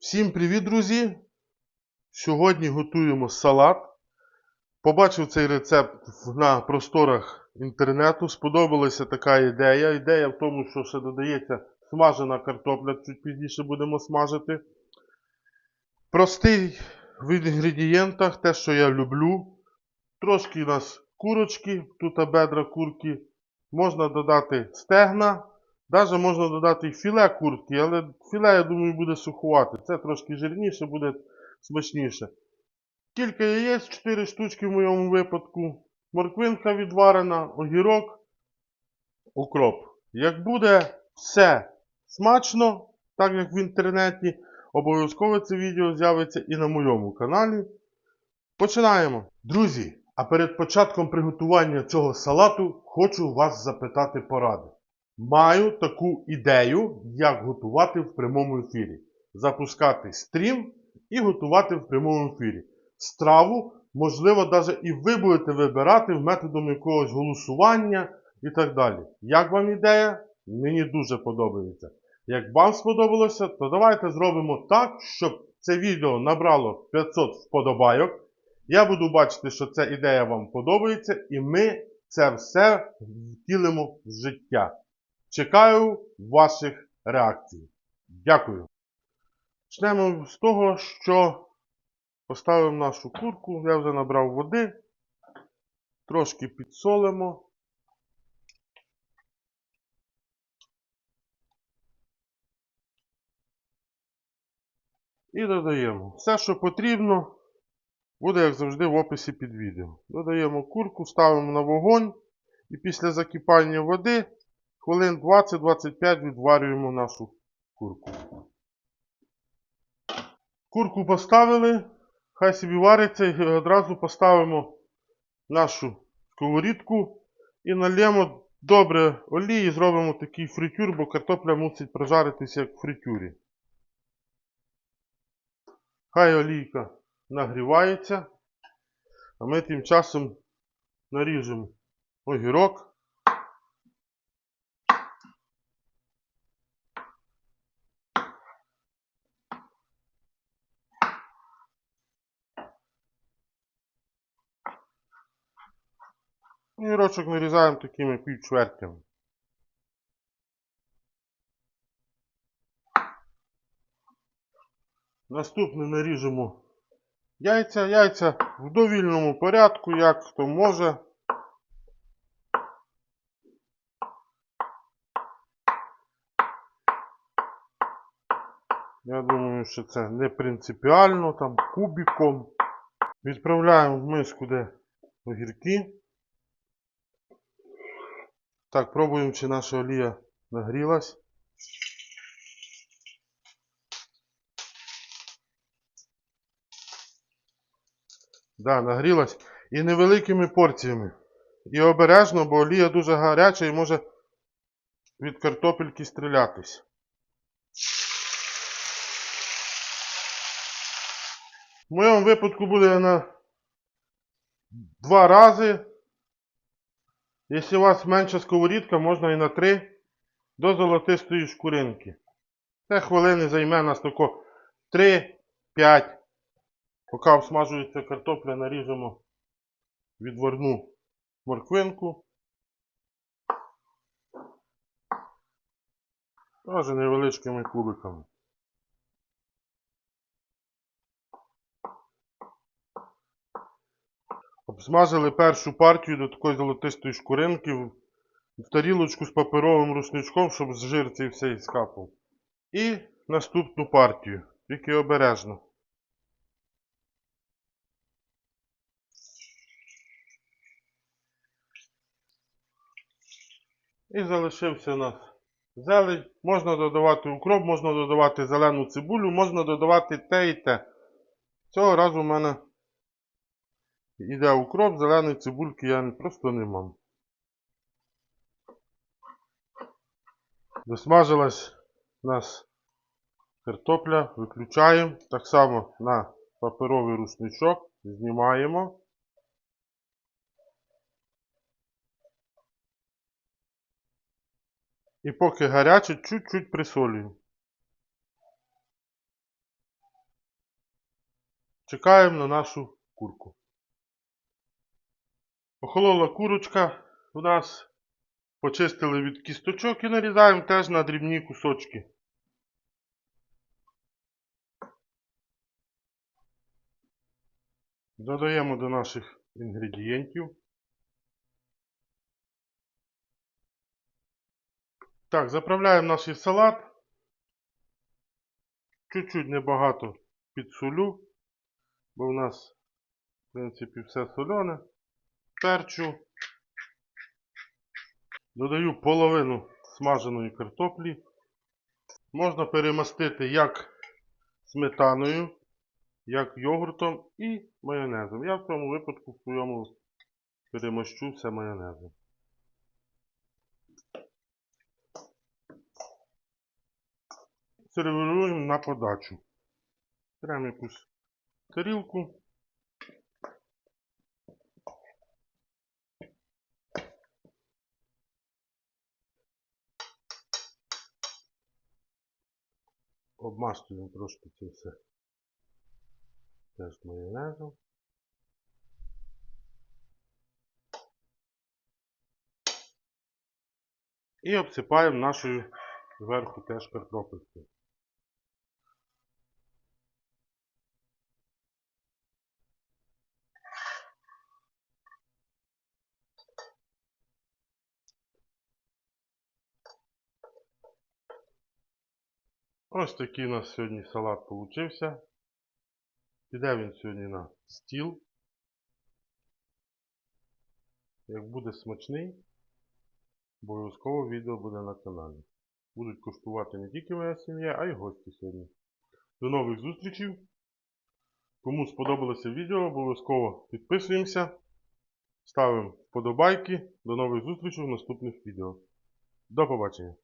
Всім привіт, друзі! Сьогодні готуємо салат. Побачив цей рецепт на просторах інтернету. Сподобалася така ідея. Ідея в тому, що ще додається смажена картопля, чуть пізніше будемо смажити. Простий в інгредієнтах, те, що я люблю. Трошки у нас курочки, тут бедра курки. Можна додати стегна. Даже можна додати і філе курки, але філе, я думаю, буде сухувати. Це трошки жирніше, буде смачніше. Кілька яєць, 4 штучки в моєму випадку. Морквинка відварена, огірок, укроп. Як буде все смачно, так як в інтернеті, обов'язково це відео з'явиться і на моєму каналі. Починаємо. Друзі, а перед початком приготування цього салату хочу вас запитати поради. Маю таку ідею, як готувати в прямому ефірі. Запускати стрім і готувати в прямому ефірі. Страву, можливо, навіть і ви будете вибирати методом якогось голосування і так далі. Як вам ідея? Мені дуже подобається. Як вам сподобалося, то давайте зробимо так, щоб це відео набрало 500 вподобайок. Я буду бачити, що ця ідея вам подобається, і ми це все втілимо в життя. Чекаю ваших реакцій. Дякую. Почнемо з того, що поставимо нашу курку. Я вже набрав води. Трошки підсолимо. І додаємо. Все, що потрібно, буде, як завжди, в описі під відео. Додаємо курку, ставимо на вогонь. І після закипання води хвилин 20-25 відварюємо нашу курку. Курку поставили, хай собі вариться і одразу поставимо нашу сковорідку і нальємо добре олії зробимо такий фритюр, бо картопля мусить прожаритися як в фритюрі. Хай олійка нагрівається, а ми тим часом наріжемо огірок. Огірочок нарізаємо такими півчвертями. Наступне наріжемо яйця. Яйця в довільному порядку, як хто може. Я думаю, що це не принципіально, там кубиком. Відправляємо в миску, де огірки. Так, пробуємо, чи наша олія нагрілась. Да, нагрілась. І невеликими порціями. І обережно, бо олія дуже гаряча і може від картопельки стрілятись. В моєму випадку буде на два рази. Якщо у вас менша сковорідка, можна і на 3 до золотистої шкуринки. Це хвилини займе нас тако 3-5. Поки обсмажується картопля, наріжемо відварну морквинку. Теж невеличкими кубиками. Обсмажили першу партію до такої золотистої шкуринки в тарілочку з паперовим рушничком, щоб з жир цей все скапав. І наступну партію, тільки обережно. І залишився у нас зелень. Можна додавати укроп, можна додавати зелену цибулю, можна додавати те і те. Цього разу в мене Іде укроп, зеленої цибульки я просто не мам. Досмажилась у нас картопля, виключаємо. Так само на паперовий рушничок знімаємо. І поки гаряче, чуть-чуть присолюємо. чекаємо на нашу курку. Охолола курочка у нас. Почистили від кісточок і нарізаємо теж на дрібні кусочки. Додаємо до наших інгредієнтів. Так, заправляємо наш салат. Чуть-чуть небагато підсолю, бо в нас, в принципі, все солене. Перчу. Додаю половину смаженої картоплі. Можна перемастити як сметаною, як йогуртом і майонезом. Я в цьому випадку в своєму перемащу все майонезом. Сервіруємо на подачу. Беремо якусь тарілку. Обмастуємо трошки це все теж майонезом. І обсипаємо нашою зверху теж картопелькою. Ось такий у нас сьогодні салат получився. Піде він сьогодні на стіл. Як буде смачний, обов'язково відео буде на каналі. Будуть коштувати не тільки моя сім'я, а й гості сьогодні. До нових зустрічей. Кому сподобалося відео, обов'язково підписуємося, ставимо вподобайки. До нових зустрічей в наступних відео. До побачення!